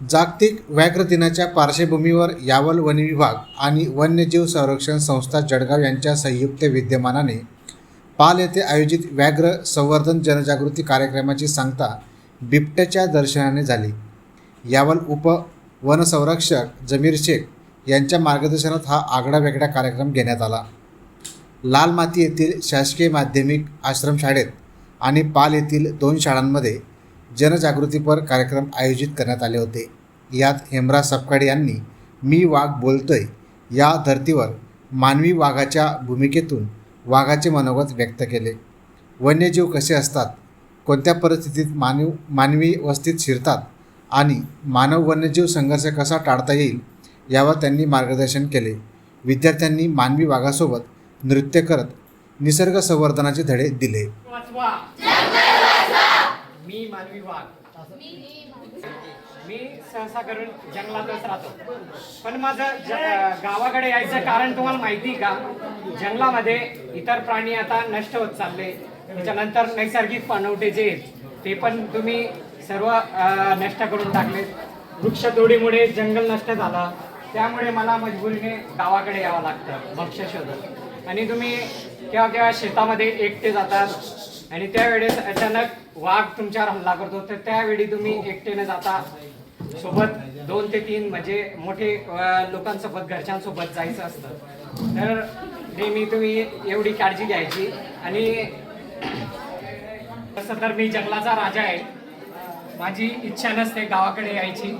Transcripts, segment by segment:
जागतिक व्याघ्र दिनाच्या पार्श्वभूमीवर यावल वन विभाग आणि वन्यजीव संरक्षण संस्था जळगाव यांच्या संयुक्त विद्यमानाने पाल येथे आयोजित व्याघ्र संवर्धन जनजागृती कार्यक्रमाची सांगता बिबट्याच्या दर्शनाने झाली. यावल उप वनसंरक्षक जमीर शेख यांच्या मार्गदर्शनात हा आगडा वेगळा कार्यक्रम घेण्यात आला. लाल माती येथील शासकीय माध्यमिक आश्रमशाळेत आणि पाल येथील दोन शाळांमध्ये जनजागृतीपर कार्यक्रम आयोजित करण्यात आले होते. यात हेमराज सपकाळे यांनी मी वाघ बोलतोय या धर्तीवर मानवी वाघाच्या भूमिकेतून वाघाचे मनोगत व्यक्त केले. वन्यजीव कसे असतात? कोणत्या परिस्थितीत मानव मानवी वस्तीत शिरतात? आणि मानव वन्यजीव संघर्ष कसा टाळता येईल? यावर त्यांनी मार्गदर्शन केले. विद्यार्थ्यांनी मानवी वाघासोबत नृत्य करत निसर्ग संवर्धनाचे धडे दिले. मी मानवी वाघ. मी सहसा करून जंगलातच राहतो. पण माझं गावाकडे यायचं कारण तुम्हाला माहिती का? जंगलामध्ये इतर प्राणी आता नष्ट होत चालले. त्याच्यानंतर नैसर्गिक पाणवठे जे आहेत ते पण तुम्ही सर्व नष्ट करून टाकले वृक्षतोडीमुळे जंगल नष्ट झालं. त्यामुळे मला मजबुरीने गावाकडे यावं लागतं भक्ष्य शोधत. आणि तुम्ही केव्हा केव्हा शेतामध्ये एकटे जातात आणि त्यावेळेस अचानक वाघ तुमच्यावर हल्ला करतो. तर त्यावेळी तुम्ही एकटेने जाता. सोबत दोन ते तीन म्हणजे मोठे लोकांसोबत घरच्यांसोबत जायचं असतं. तर नेहमी तुम्ही एवढी काळजी घ्यायची. आणि तसं तर मी जंगलाचा राजा आहे. माझी इच्छा नसते गावाकडे यायची.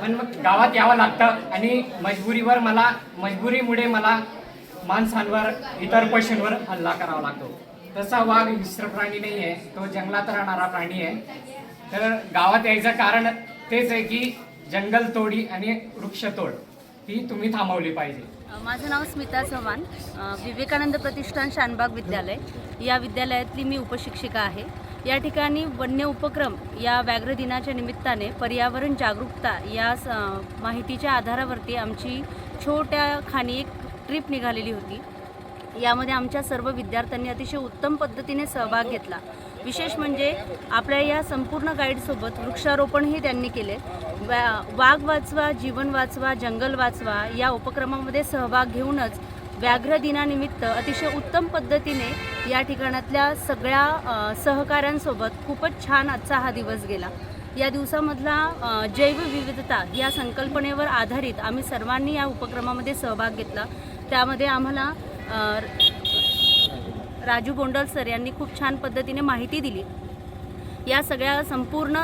पण मग गावात यावं लागतं. आणि मजबुरीवर मला मजबुरीमुळे मला माणसांवर इतर पशूंवर हल्ला करावा लागतो. तसा वाघ हिंस्र प्राणी नाही आहे. तो जंगलात राहणारा प्राणी आहे. तर गावात यायचं कारण तेच आहे की जंगल तोडी आणि वृक्षतोड ही तुम्ही थांबवली पाहिजे. माझं नाव स्मिता चव्हाण. विवेकानंद प्रतिष्ठान शानबाग विद्यालय. या विद्यालयातली मी उपशिक्षिका आहे. या ठिकाणी वन्य उपक्रम या व्याघ्र दिनाच्या निमित्ताने पर्यावरण जागरूकता या स- माहितीच्या आधारावरती आमची छोट्या खाणी एक ट्रिप निघालेली होती. यामध्ये आमच्या सर्व विद्यार्थ्यांनी अतिशय उत्तम पद्धतीने सहभाग घेतला. विशेष म्हणजे आपल्या या संपूर्ण गाईडसोबत वृक्षारोपणही त्यांनी केले. वा वाघ वाचवा जीवन वाचवा जंगल वाचवा या उपक्रमामध्ये सहभाग घेऊनच व्याघ्र दिनानिमित्त अतिशय उत्तम पद्धतीने या ठिकाणातल्या सगळ्या सहकाऱ्यांसोबत खूपच छान आजचा हा दिवस गेला. या दिवसामधला जैवविविधता या संकल्पनेवर आधारित आम्ही सर्वांनी या उपक्रमामध्ये सहभाग घेतला. त्यामध्ये आम्हाला राजू बोंडल सर यांनी खूप छान पद्धतीने माहिती दिली. या सगळ्या संपूर्ण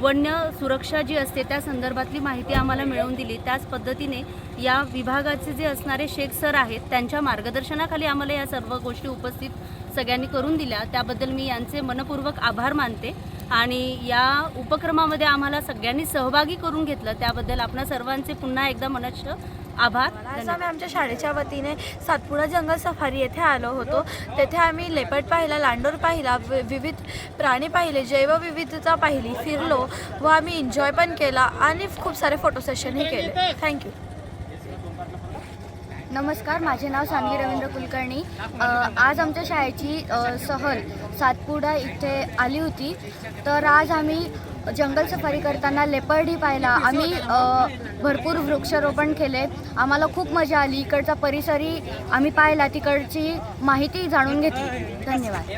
वन्य सुरक्षा जी असते त्या संदर्भातली माहिती आम्हाला मिळवून दिली. त्याच पद्धतीने या विभागाचे जे असणारे शेख सर आहेत त्यांच्या मार्गदर्शनाखाली आम्हाला या सर्व गोष्टी उपस्थित सगळ्यांनी करून दिल्या. त्याबद्दल मी यांचे मनपूर्वक आभार मानते आणि या उपक्रमामध्ये आम्हाला सगळ्यांनी सहभागी करून घेतलं. त्याबद्दल आपणा सर्वांचे पुन्हा एकदा मनस्थ आभार. आज आम्ही आमच्या शाळेच्या वतीने सातपुडा जंगल सफारी येथे आलो होतो. तेथे आम्ही लेपट पाहिला लांडोर पाहिला वि- विविध प्राणी पाहिले जैवविविधता पाहिली फिरलो व आम्ही एन्जॉय पण केला आणि खूप सारे फोटो सेशनही केले. थँक्यू नमस्कार माझे नाव सानवी रवींद्र कुलकर्णी. आज आमच्या शाळेची सहल सातपुडा इथे आली होती. तर आज आम्ही जंगल सफारी करताना लेपर्डी पाहिला आम्ही भरपूर वृक्षारोपण केले. आम्हाला खूप मजा आली. इकडचा परिसरही आम्ही पाहिला. तिकडची माहिती जाणून घेतली. धन्यवाद.